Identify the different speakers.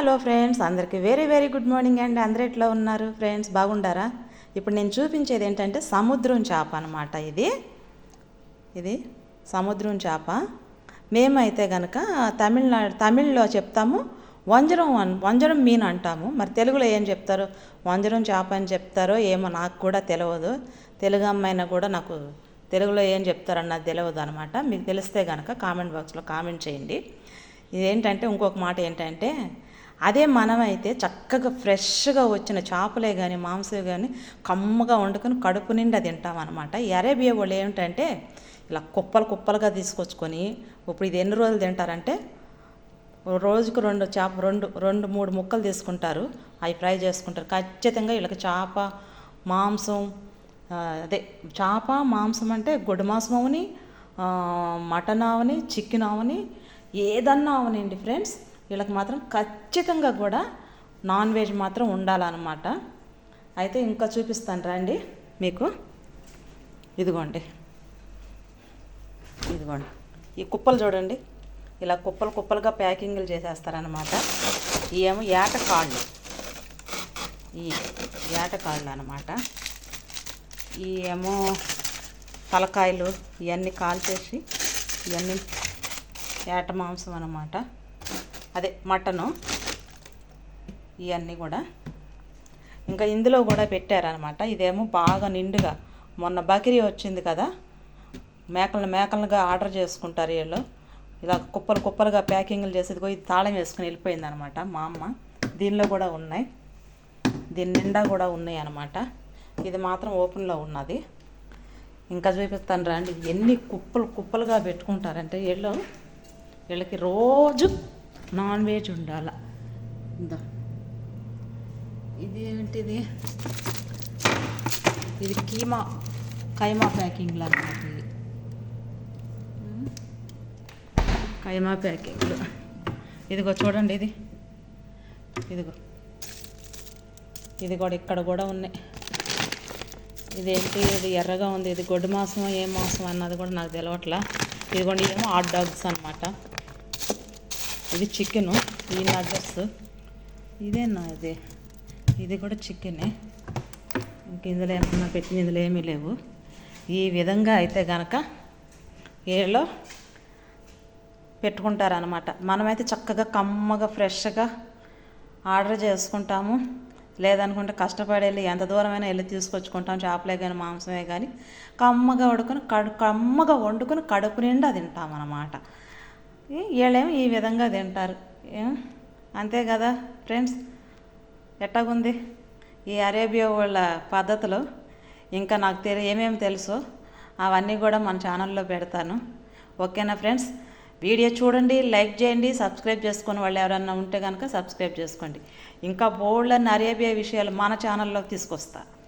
Speaker 1: Hello friends అందరికీ very very good morning అండి. అందరూ ఎట్లా ఉన్నారు ఫ్రెండ్స్? బాగుండారా? ఇప్పుడు నేను చూపించేది ఏంటంటే సముద్రం చేప అనమాట ఇది. ఇది సముద్రం చేప. మేమైతే కనుక తమిళనాడు తమిళ్ళో చెప్తాము వంజరం అన్ వంజరం మీన్ అంటాము. మరి తెలుగులో ఏం చెప్తారు? వంజరం చేప అని చెప్తారో ఏమో నాకు కూడా తెలియదు తెలుగు అమ్మాయినా కూడా నాకు తెలుగులో ఏం చెప్తారన్నది తెలియదు అనమాట మీకు తెలిస్తే కనుక కామెంట్ బాక్స్లో కామెంట్ చేయండి. ఇదేంటంటే ఇంకొక మాట ఏంటంటే అదే మనమైతే చక్కగా ఫ్రెష్గా వచ్చిన చేపలే కానీ మాంసం కానీ కమ్మగా వండుకొని కడుపు నిండా తింటాం అనమాట ఈ అరేబియా వాళ్ళు ఏమిటంటే ఇలా కుప్పలు కుప్పలుగా తీసుకొచ్చుకొని ఇప్పుడు ఇది ఎన్ని రోజులు తింటారంటే రోజుకు రెండు చేప రెండు రెండు మూడు ముక్కలు తీసుకుంటారు. అవి ఫ్రై చేసుకుంటారు. ఖచ్చితంగా వీళ్ళకి చేప మాంసం అదే చేప మాంసం అంటే గొడ్డు మాంసం అవని మటన్ అవని చికెన్ అవని ఏదన్నా అవనండి ఫ్రెండ్స్. వీళ్ళకి మాత్రం ఖచ్చితంగా కూడా నాన్ వెజ్ మాత్రం ఉండాలన్నమాట. అయితే ఇంకా చూపిస్తాను రండి మీకు. ఇదిగోండి. ఇదిగోండి. ఈ కుప్పలు చూడండి. ఇలా కుప్పలు కుప్పలుగా ప్యాకింగ్లు చేసేస్తారనమాట ఏమో ఏటకాళ్ళు. ఈ ఏటకాళ్ళు అనమాట ఈ ఏమో తలకాయలు ఇవన్నీ కాల్చేసి ఇవన్నీ ఏట మాంసం అనమాట అదే మటను. ఇవన్నీ కూడా. ఇంకా ఇందులో కూడా పెట్టారనమాట. ఇదేమో బాగా నిండుగా. మొన్న బకిరీ వచ్చింది కదా. మేకలను మేకలుగా ఆర్డర్ చేసుకుంటారు వీళ్ళు. ఇలా కుప్పలు కుప్పలుగా ప్యాకింగ్లు చేసేది పోయి తాళం వేసుకుని వెళ్ళిపోయింది అనమాట మా అమ్మ. దీనిలో కూడా ఉన్నాయి. దీని నిండా కూడా ఉన్నాయి అనమాట ఇది మాత్రం ఓపెన్లో ఉన్నది. ఇంకా చూపిస్తాను రండి. ఎన్ని కుప్పలు కుప్పలుగా పెట్టుకుంటారంటే వీళ్ళు. వీళ్ళకి రోజు నాన్ వెజ్ ఉండాల. ఇందా. ఇది ఏంటిది? ఇది కీమా కైమా ఇది ఉమ్. కైమా ప్యాకింగ్లు ఇదిగో చూడండి ఇది. ఇదిగో. ఇది కూడా ఇక్కడ కూడా ఉన్నాయి. ఇదేంటి? ఇది ఎర్రగా ఉంది. ఇది గొడ్డు మాసం ఏ మాసం అన్నది కూడా నాకు తెలవట్లా. ఇదిగోండి ఇదేమో హాట్ డాగ్స్ అనమాట ఇది చికెను ఈ నగ్గర్స్ ఇదేనా ఇది? ఇది కూడా చికెనే ఇంక ఇందులో ఏమన్నా పెట్టిన ఇందులో ఏమీ లేవు. ఈ విధంగా అయితే గనక ఏలో పెట్టుకుంటారనమాట మనమైతే చక్కగా కమ్మగా ఫ్రెష్గా ఆర్డర్ చేసుకుంటాము. లేదనుకుంటే కష్టపడి వెళ్ళి ఎంత దూరమైనా వెళ్ళి తీసుకొచ్చుకుంటాం. చేపలే కానీ మాంసమే కానీ కమ్మగా వండుకొని కడు కమ్మగా వండుకొని కడుపు నిండా తింటాం అన్నమాట వీళ్ళేమో ఈ విధంగా తింటారు. ఏం? అంతే కదా ఫ్రెండ్స్? ఎట్టాగుంది? ఈ అరేబియా వాళ్ళ పద్ధతులు ఇంకా నాకు తెలి ఏమేమి తెలుసో అవన్నీ కూడా మన ఛానల్లో పెడతాను. ఓకేనా ఫ్రెండ్స్? వీడియో చూడండి లైక్ చేయండి సబ్స్క్రైబ్ చేసుకుని వాళ్ళు ఎవరన్నా ఉంటే కనుక సబ్స్క్రైబ్ చేసుకోండి. ఇంకా బోల్డ్ అరేబియా విషయాలు మన ఛానల్లోకి తీసుకొస్తాను